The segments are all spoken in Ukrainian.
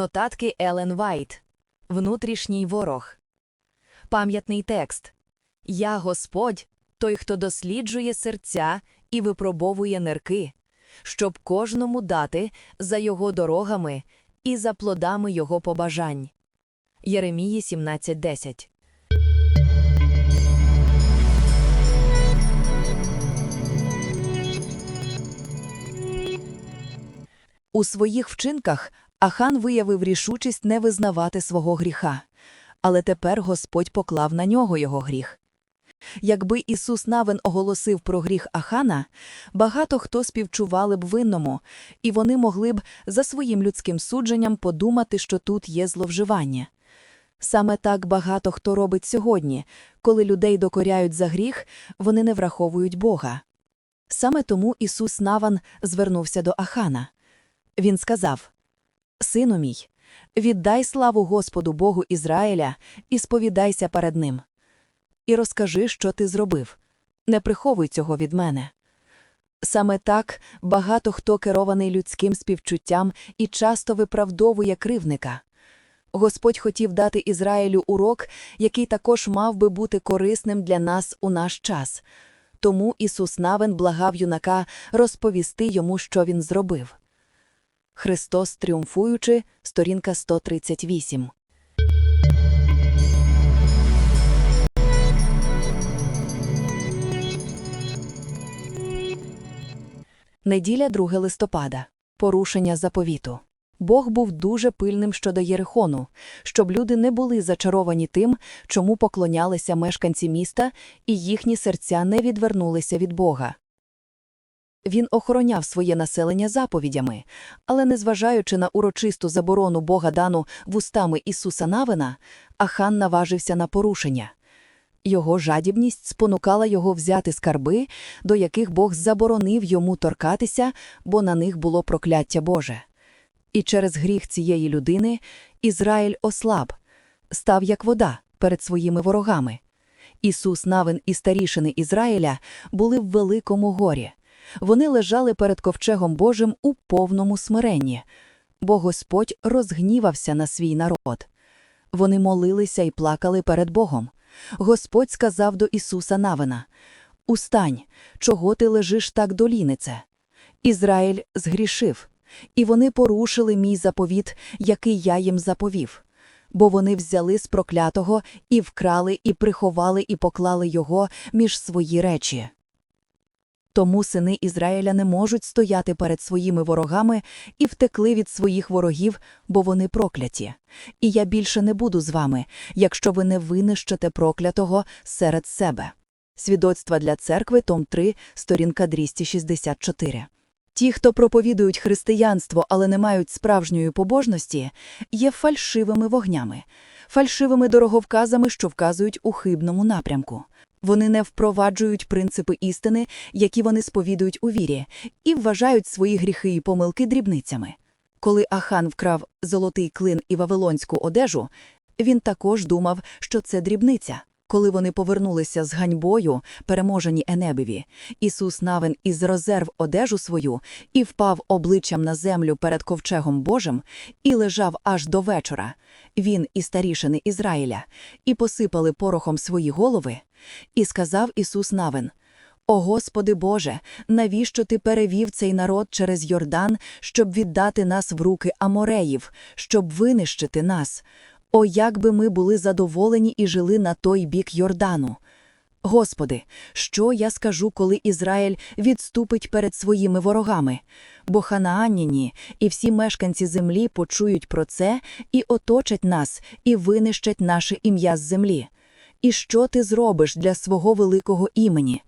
Нотатки Елен Вайт. Внутрішній ворог. Пам'ятний текст. Я Господь, той, хто досліджує серця і випробовує нирки, щоб кожному дати за його дорогами і за плодами його побажань. Єремії 17.10 У своїх вчинках Ахан виявив рішучість не визнавати свого гріха, але тепер Господь поклав на нього його гріх. Якби Ісус Навин оголосив про гріх Ахана, багато хто співчували б винному, і вони могли б за своїм людським судженням подумати, що тут є зловживання. Саме так багато хто робить сьогодні, коли людей докоряють за гріх, вони не враховують Бога. Саме тому Ісус Наван звернувся до Ахана. Він сказав Сину мій, віддай славу Господу Богу Ізраїля і сповідайся перед ним. І розкажи, що ти зробив. Не приховуй цього від мене. Саме так багато хто керований людським співчуттям і часто виправдовує кривника. Господь хотів дати Ізраїлю урок, який також мав би бути корисним для нас у наш час. Тому Ісус Навин благав юнака розповісти йому, що він зробив. Христос тріумфуючи, сторінка 138. Неділя 2 листопада. Порушення заповіту. Бог був дуже пильним щодо Єрихону, щоб люди не були зачаровані тим, чому поклонялися мешканці міста, і їхні серця не відвернулися від Бога. Він охороняв своє населення заповідями, але, незважаючи на урочисту заборону Бога дану вустами Ісуса Навина, Ахан наважився на порушення. Його жадібність спонукала його взяти скарби, до яких Бог заборонив йому торкатися, бо на них було прокляття Боже. І через гріх цієї людини Ізраїль ослаб, став як вода перед своїми ворогами. Ісус Навин і старішини Ізраїля були в великому горі. Вони лежали перед ковчегом Божим у повному смиренні, бо Господь розгнівався на свій народ. Вони молилися і плакали перед Богом. Господь сказав до Ісуса Навина Устань, чого ти лежиш так долінице? Ізраїль згрішив, і вони порушили мій заповіт, який я їм заповів. Бо вони взяли з проклятого і вкрали, і приховали, і поклали його між свої речі. Тому сини Ізраїля не можуть стояти перед своїми ворогами і втекли від своїх ворогів, бо вони прокляті. І я більше не буду з вами, якщо ви не винищите проклятого серед себе. Свідоцтва для церкви, том 3, сторінка 264. Ті, хто проповідують християнство, але не мають справжньої побожності, є фальшивими вогнями, фальшивими дороговказами, що вказують у хибному напрямку. Вони не впроваджують принципи істини, які вони сповідують у вірі, і вважають свої гріхи і помилки дрібницями. Коли Ахан вкрав золотий клин і вавилонську одежу, він також думав, що це дрібниця. Коли вони повернулися з ганьбою, переможені Енебеві, Ісус навин із розерв одежу свою і впав обличчям на землю перед ковчегом Божим і лежав аж до вечора. Він і старішини Ізраїля, і посипали порохом свої голови. І сказав Ісус Навин: О Господи Боже, навіщо ти перевів цей народ через Йордан, щоб віддати нас в руки Амореїв, щоб винищити нас? О, як би ми були задоволені і жили на той бік Йордану. Господи, що я скажу, коли Ізраїль відступить перед своїми ворогами? Бо Ханааніні і всі мешканці землі почують про це і оточать нас, і винищать наше ім'я з землі. І що ти зробиш для свого великого імені?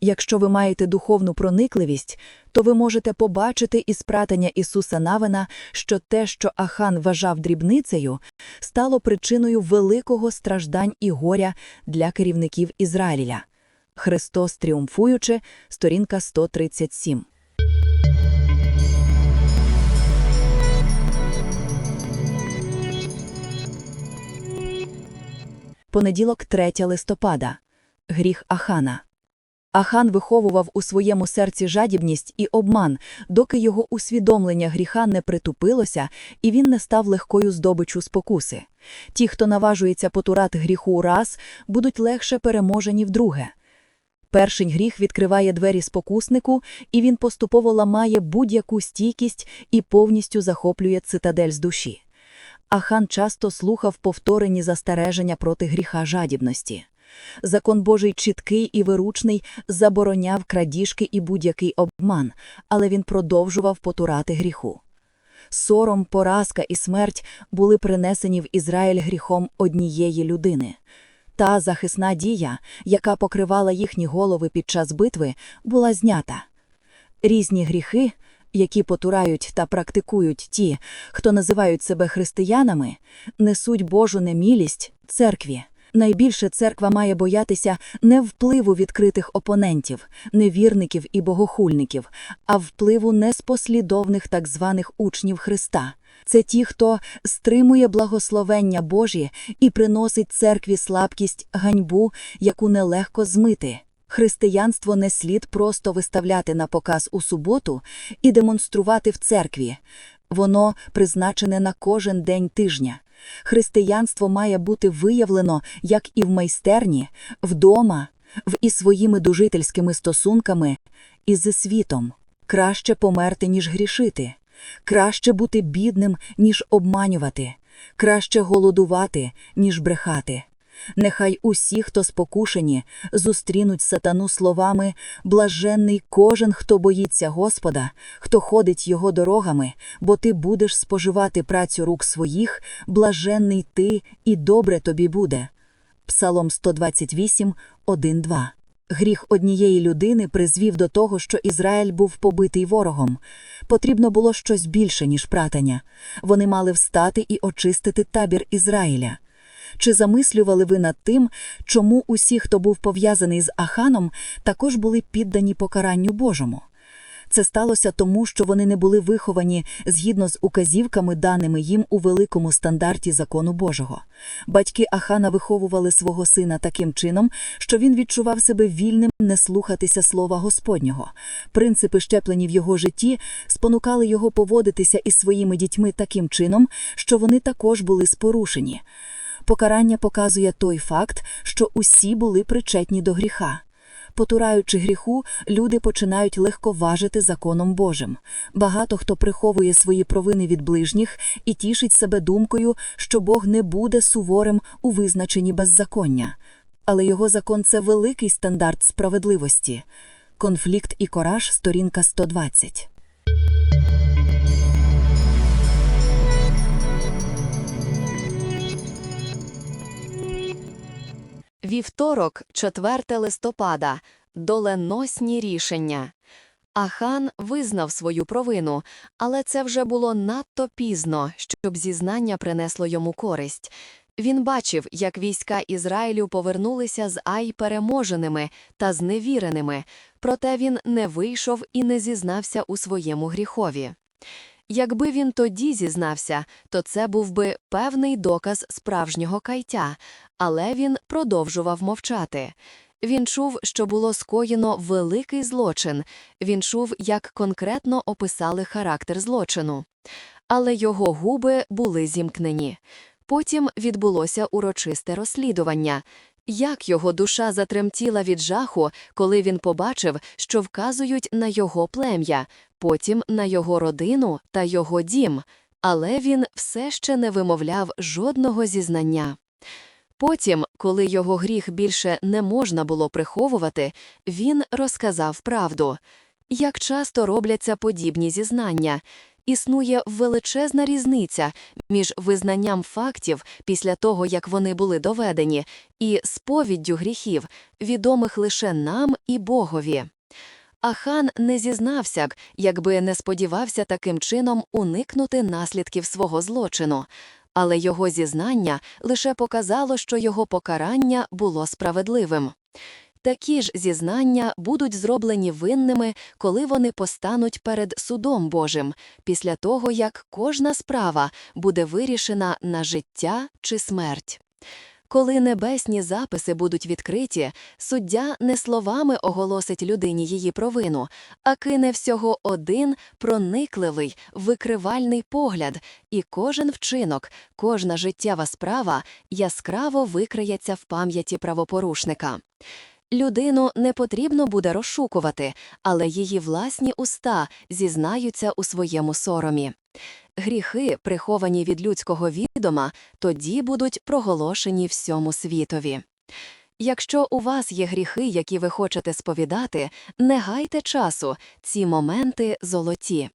Якщо ви маєте духовну проникливість, то ви можете побачити із пратання Ісуса Навина, що те, що Ахан вважав дрібницею, стало причиною великого страждань і горя для керівників Ізраїля. Христос тріумфуючи, сторінка 137. Понеділок 3 листопада. Гріх Ахана. Ахан виховував у своєму серці жадібність і обман, доки його усвідомлення гріха не притупилося, і він не став легкою здобичу спокуси. Ті, хто наважується потурати гріху раз, будуть легше переможені вдруге. Перший гріх відкриває двері спокуснику, і він поступово ламає будь-яку стійкість і повністю захоплює цитадель з душі. Ахан часто слухав повторені застереження проти гріха жадібності. Закон Божий чіткий і виручний забороняв крадіжки і будь-який обман, але він продовжував потурати гріху. Сором, поразка і смерть були принесені в Ізраїль гріхом однієї людини. Та захисна дія, яка покривала їхні голови під час битви, була знята. Різні гріхи, які потурають та практикують ті, хто називають себе християнами, несуть Божу немілість церкві. Найбільше церква має боятися не впливу відкритих опонентів, невірників і богохульників, а впливу неспослідовних так званих учнів Христа. Це ті, хто стримує благословення Божі і приносить церкві слабкість, ганьбу, яку нелегко змити. Християнство не слід просто виставляти на показ у суботу і демонструвати в церкві. Воно призначене на кожен день тижня. Християнство має бути виявлено як і в майстерні, вдома, в і своїми дужительськими стосунками, і зі світом. Краще померти, ніж грішити. Краще бути бідним, ніж обманювати. Краще голодувати, ніж брехати. Нехай усі, хто спокушені, зустрінуть сатану словами «Блаженний кожен, хто боїться Господа, хто ходить його дорогами, бо ти будеш споживати працю рук своїх, блаженний ти, і добре тобі буде». Псалом 128, 1-2. Гріх однієї людини призвів до того, що Ізраїль був побитий ворогом. Потрібно було щось більше, ніж пратання. Вони мали встати і очистити табір Ізраїля. Чи замислювали ви над тим, чому усі, хто був пов'язаний з Аханом, також були піддані покаранню Божому? Це сталося тому, що вони не були виховані згідно з указівками, даними їм у великому стандарті закону Божого. Батьки Ахана виховували свого сина таким чином, що він відчував себе вільним не слухатися слова Господнього. Принципи, щеплені в його житті, спонукали його поводитися із своїми дітьми таким чином, що вони також були спорушені. Покарання показує той факт, що усі були причетні до гріха. Потураючи гріху, люди починають легко важити законом Божим. Багато хто приховує свої провини від ближніх і тішить себе думкою, що Бог не буде суворим у визначенні беззаконня. Але його закон це великий стандарт справедливості. Конфлікт і кораж, сторінка 120. Вівторок, 4 листопада. Доленосні рішення. Ахан визнав свою провину, але це вже було надто пізно, щоб зізнання принесло йому користь. Він бачив, як війська Ізраїлю повернулися з Ай переможеними та зневіреними, проте він не вийшов і не зізнався у своєму гріхові. Якби він тоді зізнався, то це був би певний доказ справжнього кайття, але він продовжував мовчати. Він чув, що було скоєно великий злочин, він чув, як конкретно описали характер злочину. Але його губи були зімкнені. Потім відбулося урочисте розслідування. Як його душа затремтіла від жаху, коли він побачив, що вказують на його плем'я, потім на його родину та його дім, але він все ще не вимовляв жодного зізнання. Потім, коли його гріх більше не можна було приховувати, він розказав правду. Як часто робляться подібні зізнання, існує величезна різниця між визнанням фактів після того, як вони були доведені, і сповіддю гріхів, відомих лише нам і Богові. Ахан не зізнався б, якби не сподівався таким чином уникнути наслідків свого злочину, але його зізнання лише показало, що його покарання було справедливим. Такі ж зізнання будуть зроблені винними, коли вони постануть перед судом Божим, після того як кожна справа буде вирішена на життя чи смерть. Коли небесні записи будуть відкриті, суддя не словами оголосить людині її провину, а кине всього один проникливий, викривальний погляд, і кожен вчинок, кожна життєва справа яскраво викриється в пам'яті правопорушника. Людину не потрібно буде розшукувати, але її власні уста зізнаються у своєму соромі. Гріхи, приховані від людського відома, тоді будуть проголошені всьому світові. Якщо у вас є гріхи, які ви хочете сповідати, не гайте часу, ці моменти золоті.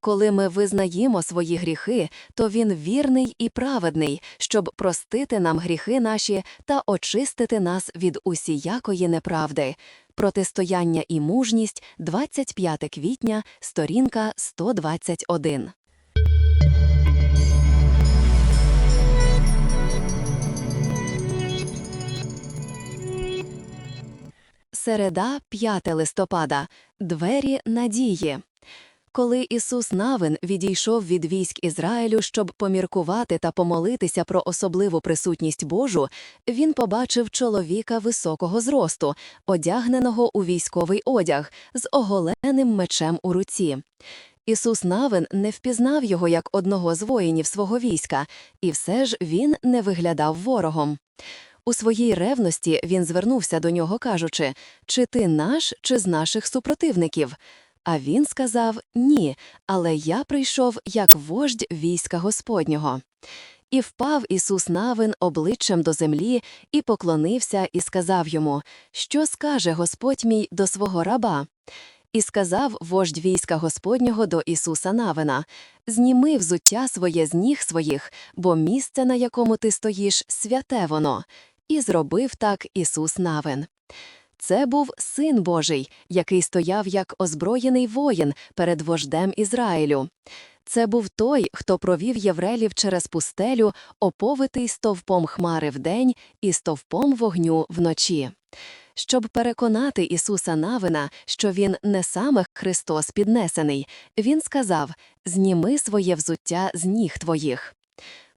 Коли ми визнаємо свої гріхи, то він вірний і праведний, щоб простити нам гріхи наші та очистити нас від усіякої неправди. Протистояння і мужність, 25 квітня, сторінка 121. Середа, 5 листопада. Двері надії. Коли Ісус Навин відійшов від військ Ізраїлю, щоб поміркувати та помолитися про особливу присутність Божу, він побачив чоловіка високого зросту, одягненого у військовий одяг, з оголеним мечем у руці. Ісус Навин не впізнав його як одного з воїнів свого війська, і все ж він не виглядав ворогом. У своїй ревності він звернувся до нього, кажучи, чи ти наш, чи з наших супротивників? А він сказав Ні, але я прийшов як вождь війська Господнього. І впав Ісус Навин обличчям до землі і поклонився і сказав йому, Що скаже Господь мій до свого раба? І сказав вождь війська Господнього до Ісуса Навина Зніми взуття своє з ніг своїх, бо місце, на якому ти стоїш, святе воно. І зробив так Ісус Навин. Це був Син Божий, який стояв як озброєний воїн перед вождем Ізраїлю. Це був той, хто провів єврелів через пустелю, оповитий стовпом хмари вдень і стовпом вогню вночі. Щоб переконати Ісуса Навина, що він не саме Христос піднесений, він сказав Зніми своє взуття з ніг твоїх.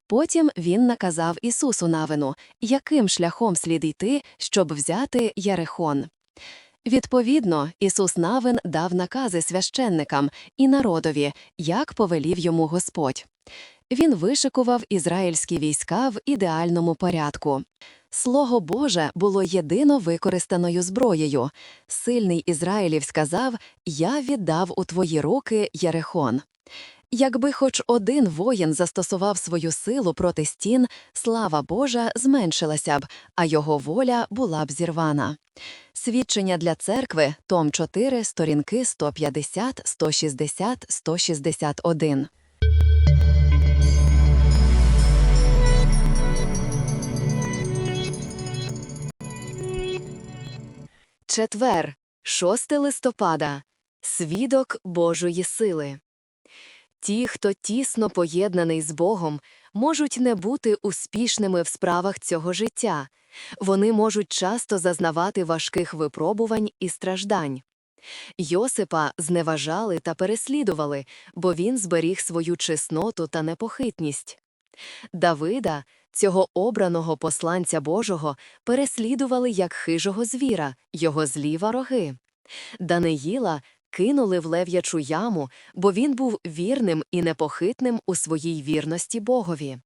Потім він наказав Ісусу Навину, яким шляхом слід йти, щоб взяти Ярехон. Відповідно, Ісус Навин дав накази священникам і народові, як повелів йому Господь. Він вишикував ізраїльські війська в ідеальному порядку. Слово Боже було єдино використаною зброєю. Сильний Ізраїлів сказав Я віддав у твої руки Єрехон. Якби хоч один воїн застосував свою силу проти стін, слава Божа зменшилася б, а його воля була б зірвана. Свідчення для церкви, том 4, сторінки 150, 160, 161. Четвер, 6 листопада. Свідок Божої сили. Ті, хто тісно поєднаний з Богом, можуть не бути успішними в справах цього життя. Вони можуть часто зазнавати важких випробувань і страждань. Йосипа зневажали та переслідували, бо він зберіг свою чесноту та непохитність. Давида, цього обраного посланця Божого, переслідували як хижого звіра, його злі вороги. Даниїла кинули в лев'ячу яму, бо він був вірним і непохитним у своїй вірності Богові.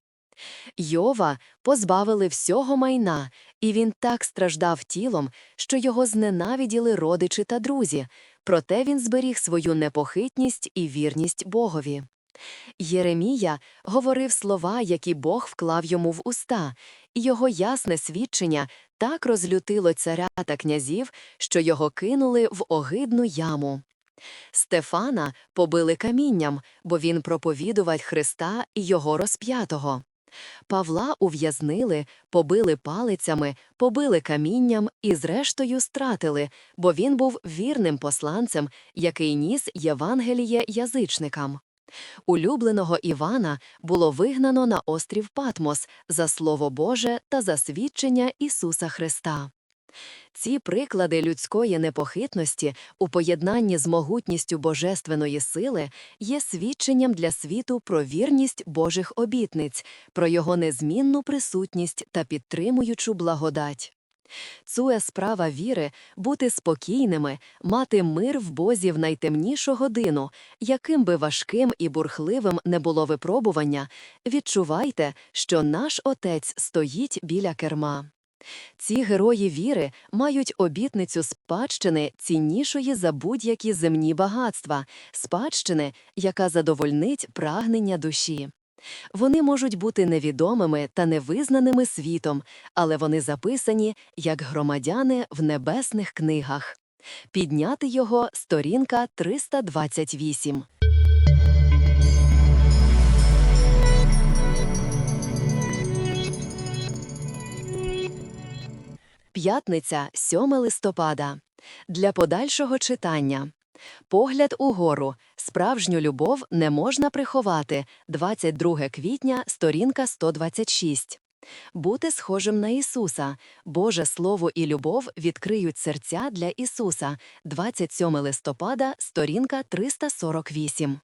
Йова позбавили всього майна, і він так страждав тілом, що його зненавиділи родичі та друзі, проте він зберіг свою непохитність і вірність Богові. Єремія говорив слова, які Бог вклав йому в уста, і його ясне свідчення так розлютило царя та князів, що його кинули в огидну яму. Стефана побили камінням, бо він проповідував Христа і його розп'ятого. Павла ув'язнили, побили палицями, побили камінням і зрештою стратили, бо він був вірним посланцем, який ніс Євангеліє язичникам. Улюбленого Івана було вигнано на острів Патмос за Слово Боже та за свідчення Ісуса Христа. Ці приклади людської непохитності у поєднанні з могутністю божественної сили є свідченням для світу про вірність Божих обітниць, про його незмінну присутність та підтримуючу благодать. Цує справа віри бути спокійними, мати мир в Бозі в найтемнішу годину, яким би важким і бурхливим не було випробування, відчувайте, що наш Отець стоїть біля керма. Ці герої віри мають обітницю спадщини ціннішої за будь-які земні багатства, спадщини, яка задовольнить прагнення душі. Вони можуть бути невідомими та невизнаними світом, але вони записані як громадяни в небесних книгах. Підняти його сторінка 328. П'ятниця, 7 листопада. Для подальшого читання. Погляд угору. Справжню любов не можна приховати. 22 квітня, сторінка 126. Бути схожим на Ісуса. Боже Слово і любов відкриють серця для Ісуса. 27 листопада, сторінка 348.